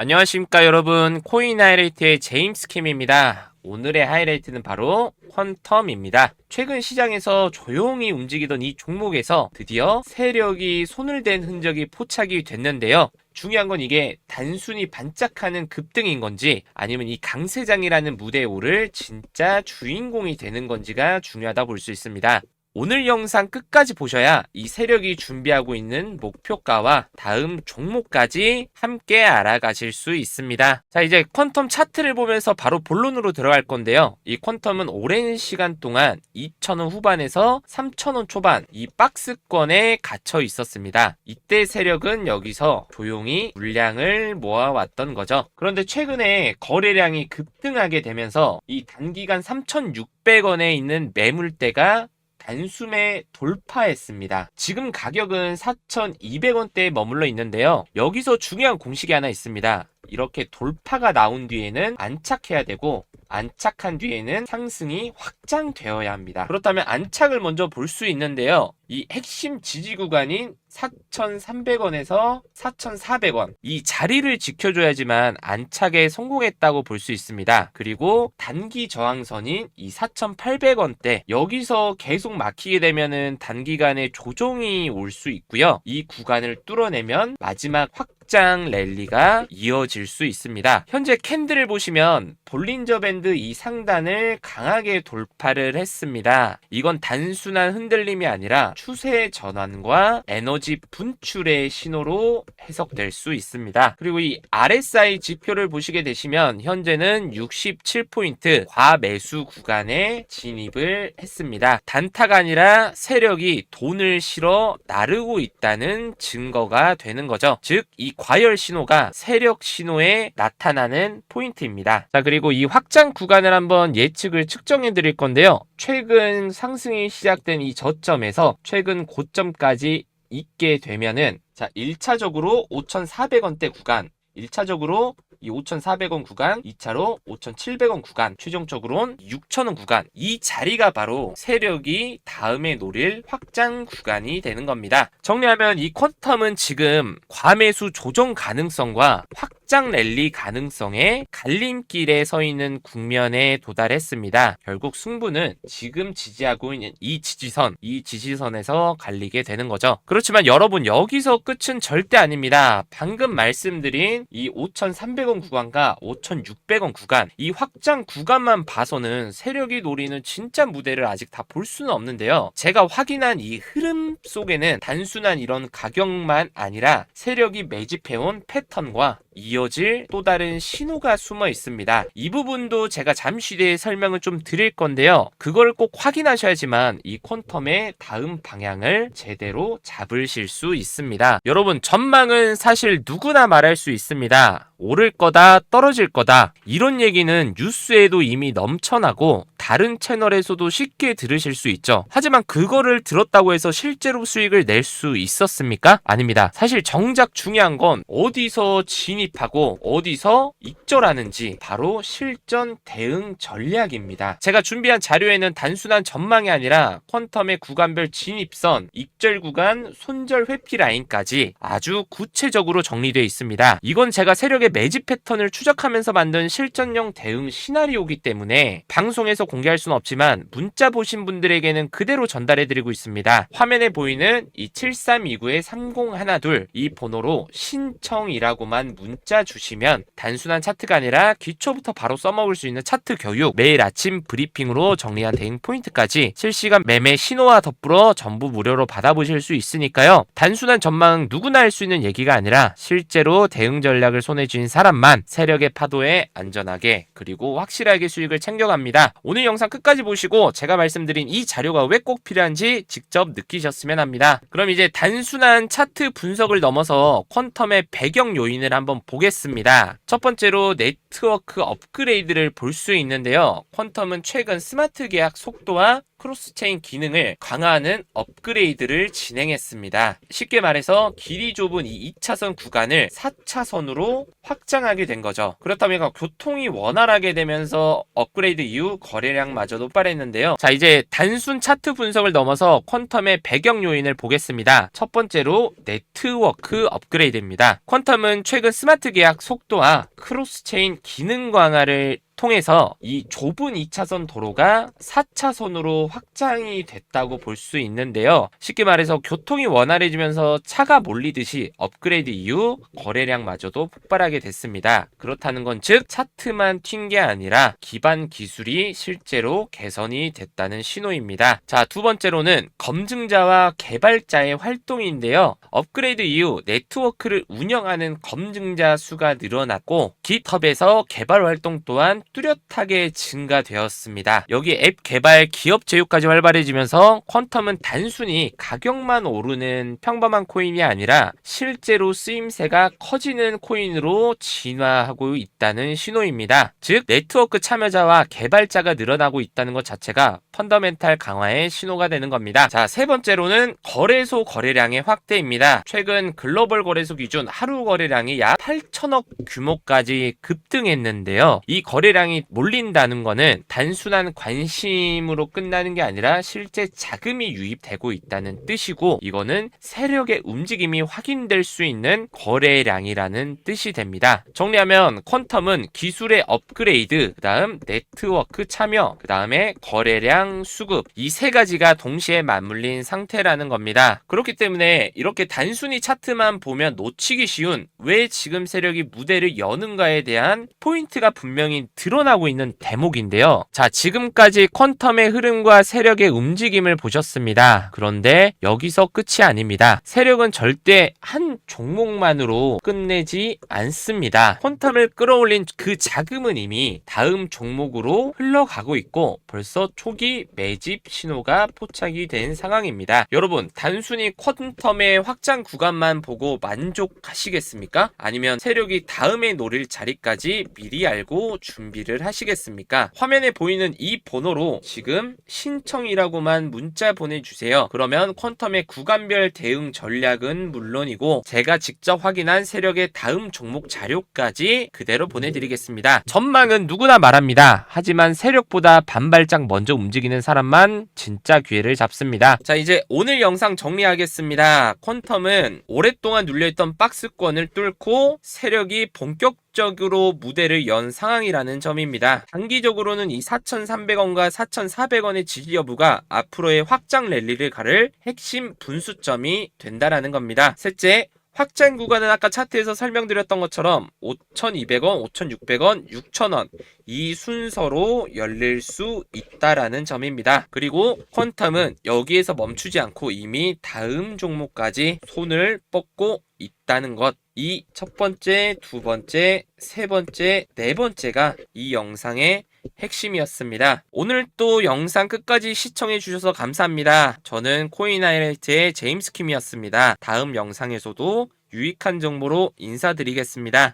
안녕하십니까 여러분 코인 하이라이트의 제임스 캠입니다. 오늘의 하이라이트는 바로 퀀텀입니다. 최근 시장에서 조용히 움직이던 이 종목에서 드디어 세력이 손을 댄 흔적이 포착이 됐는데요. 중요한 건 이게 단순히 반짝하는 급등인 건지 아니면 이 강세장이라는 무대에 오를 진짜 주인공이 되는 건지가 중요하다 볼 수 있습니다. 오늘 영상 끝까지 보셔야 이 세력이 준비하고 있는 목표가와 다음 종목까지 함께 알아가실 수 있습니다. 자, 이제 퀀텀 차트를 보면서 바로 본론으로 들어갈 건데요. 이 퀀텀은 오랜 시간 동안 2,000원 후반에서 3,000원 초반 이 박스권에 갇혀 있었습니다. 이때 세력은 여기서 조용히 물량을 모아왔던 거죠. 그런데 최근에 거래량이 급등하게 되면서 이 단기간 3,600원에 있는 매물대가 단숨에 돌파했습니다. 지금 가격은 4,200원대에 머물러 있는데요. 여기서 중요한 공식이 하나 있습니다. 이렇게 돌파가 나온 뒤에는 안착해야 되고 안착한 뒤에는 상승이 확장되어야 합니다. 그렇다면 안착을 먼저 볼 수 있는데요. 이 핵심 지지 구간인 4,300원에서 4,400원 이 자리를 지켜줘야지만 안착에 성공했다고 볼 수 있습니다. 그리고 단기 저항선인 이 4,800원대 여기서 계속 막히게 되면은 단기간에 조정이 올 수 있고요. 이 구간을 뚫어내면 마지막 확 장 랠리가 이어질 수 있습니다. 현재 캔들을 보시면 볼린저 밴드 이 상단을 강하게 돌파를 했습니다. 이건 단순한 흔들림이 아니라 추세 전환과 에너지 분출의 신호로 해석될 수 있습니다. 그리고 이 RSI 지표를 보시게 되시면 현재는 67포인트 과매수 구간에 진입을 했습니다. 단타가 아니라 세력이 돈을 실어 나르고 있다는 증거가 되는 거죠. 즉, 이 과열 신호가 세력 신호에 나타나는 포인트입니다. 자, 그리고 이 확장 구간을 한번 예측을 측정해 드릴 건데요. 최근 상승이 시작된 이 저점에서 최근 고점까지 있게 되면은 자, 1차적으로 5,400원대 구간, 1차적으로 이 5,400원 구간, 2차로 5,700원 구간, 최종적으로는 6,000원 구간. 이 자리가 바로 세력이 다음에 노릴 확장 구간이 되는 겁니다. 정리하면 이 퀀텀은 지금 과매수 조정 가능성과 확 장 랠리 가능성의 갈림길에 서 있는 국면에 도달했습니다. 결국 승부는 지금 지지하고 있는 이 지지선, 이 지지선에서 갈리게 되는 거죠. 그렇지만 여러분 여기서 끝은 절대 아닙니다. 방금 말씀드린 이 5,300원 구간과 5,600원 구간, 이 확장 구간만 봐서는 세력이 노리는 진짜 무대를 아직 다 볼 수는 없는데요. 제가 확인한 이 흐름 속에는 단순한 이런 가격만 아니라 세력이 매집해온 패턴과 이어질 또 다른 신호가 숨어 있습니다. 이 부분도 제가 잠시 뒤에 설명을 좀 드릴 건데요. 그걸 꼭 확인하셔야지만 이 퀀텀의 다음 방향을 제대로 잡으실 수 있습니다. 여러분, 전망은 사실 누구나 말할 수 있습니다. 오를 거다, 떨어질 거다. 이런 얘기는 뉴스에도 이미 넘쳐나고 다른 채널에서도 쉽게 들으실 수 있죠. 하지만 그거를 들었다고 해서 실제로 수익을 낼 수 있었습니까? 아닙니다. 사실 정작 중요한 건 어디서 진입하고 어디서 익절하는지 바로 실전 대응 전략입니다. 제가 준비한 자료에는 단순한 전망이 아니라 퀀텀의 구간별 진입선, 익절 구간, 손절 회피 라인까지 아주 구체적으로 정리되어 있습니다. 이건 제가 세력의 매집 패턴을 추적하면서 만든 실전용 대응 시나리오이기 때문에 방송에서 공 개할 수는 없지만 문자 보신 분들에게는 그대로 전달해 드리고 있습니다. 화면에 보이는 이 7329-3012 이 번호로 신청이라고만 문자 주시면 단순한 차트가 아니라 기초부터 바로 써먹을 수 있는 차트 교육 매일 아침 브리핑으로 정리한 대응 포인트까지 실시간 매매 신호와 덧불어 전부 무료로 받아보실 수 있으니까요. 단순한 전망 누구나 할 수 있는 얘기가 아니라 실제로 대응 전략을 손에 쥔 사람만 세력의 파도에 안전하게 그리고 확실하게 수익을 챙겨갑니다. 오늘 영상 끝까지 보시고 제가 말씀드린 이 자료가 왜 꼭 필요한지 직접 느끼셨으면 합니다. 그럼 이제 단순한 차트 분석을 넘어서 퀀텀의 배경 요인을 한번 보겠습니다. 첫 번째로 네트워크 업그레이드를 볼 수 있는데요. 퀀텀은 최근 스마트 계약 속도와 크로스체인 기능을 강화하는 업그레이드를 진행했습니다. 쉽게 말해서 길이 좁은 이 2차선 구간을 4차선으로 확장하게 된 거죠. 그렇다면 교통이 원활하게 되면서 업그레이드 이후 거래량마저 도 빠랬는데요. 자, 이제 단순 차트 분석을 넘어서 퀀텀의 배경 요인을 보겠습니다. 첫 번째로 네트워크 업그레이드입니다. 퀀텀은 최근 스마트 계약 속도와 크로스체인 기능 강화를 통해서 이 좁은 2차선 도로가 4차선으로 확장이 됐다고 볼 수 있는데요. 쉽게 말해서 교통이 원활해지면서 차가 몰리듯이 업그레이드 이후 거래량마저도 폭발하게 됐습니다. 그렇다는 건 즉 차트만 튄 게 아니라 기반 기술이 실제로 개선이 됐다는 신호입니다. 자, 두 번째로는 검증자와 개발자의 활동인데요. 업그레이드 이후 네트워크를 운영하는 검증자 수가 늘어났고 GitHub에서 개발 활동 또한 뚜렷하게 증가되었습니다. 여기 앱 개발 기업 제휴까지 활발해지면서 퀀텀은 단순히 가격만 오르는 평범한 코인이 아니라 실제로 쓰임새가 커지는 코인으로 진화하고 있다는 신호입니다. 즉 네트워크 참여자와 개발자가 늘어나고 있다는 것 자체가 펀더멘탈 강화의 신호가 되는 겁니다. 자, 세 번째로는 거래소 거래량의 확대입니다. 최근 글로벌 거래소 기준 하루 거래량이 약 8천억 규모까지 급등했는데요. 이 거래량 이 몰린다는 거는 단순한 관심으로 끝나는 게 아니라 실제 자금이 유입되고 있다는 뜻이고 이거는 세력의 움직임이 확인될 수 있는 거래량이라는 뜻이 됩니다. 정리하면 퀀텀은 기술의 업그레이드, 그다음 네트워크 참여, 그다음에 거래량 수급 이 세 가지가 동시에 맞물린 상태라는 겁니다. 그렇기 때문에 이렇게 단순히 차트만 보면 놓치기 쉬운 왜 지금 세력이 무대를 여는가에 대한 포인트가 분명히 드 러나고 있는 대목인데요. 자, 지금까지 퀀텀의 흐름과 세력의 움직임을 보셨습니다. 그런데 여기서 끝이 아닙니다. 세력은 절대 한 종목만으로 끝내지 않습니다. 퀀텀을 끌어올린 그 자금은 이미 다음 종목으로 흘러가고 있고 벌써 초기 매집 신호가 포착이 된 상황입니다. 여러분, 단순히 퀀텀의 확장 구간만 보고 만족하시겠습니까? 아니면 세력이 다음에 노릴 자리까지 미리 알고 준비 를 하시겠습니까? 화면에 보이는 이 번호로 지금 신청이라고만 문자 보내주세요. 그러면 퀀텀의 구간별 대응 전략은 물론이고 제가 직접 확인한 세력의 다음 종목 자료까지 그대로 보내드리겠습니다. 전망은 누구나 말합니다. 하지만 세력보다 반발짝 먼저 움직이는 사람만 진짜 기회를 잡습니다. 자 이제 오늘 영상 정리하겠습니다. 퀀텀은 오랫동안 눌려있던 박스권을 뚫고 세력이 본격 적으로 무대를 연 상황이라는 점입니다. 단기적으로는 이 4,300원과 4,400원의 지지 여부가 앞으로의 확장 랠리를 가를 핵심 분수점이 된다라는 겁니다. 셋째, 확장 구간은 아까 차트에서 설명드렸던 것처럼 5,200원, 5,600원, 6,000원 이 순서로 열릴 수 있다라는 점입니다. 그리고 퀀텀은 여기에서 멈추지 않고 이미 다음 종목까지 손을 뻗고 있다는 것. 이 첫 번째, 두 번째, 세 번째, 네 번째가 이 영상의 핵심이었습니다. 오늘 또 영상 끝까지 시청해 주셔서 감사합니다. 저는 코인 하이라이트의 제임스 킴이었습니다. 다음 영상에서도 유익한 정보로 인사드리겠습니다.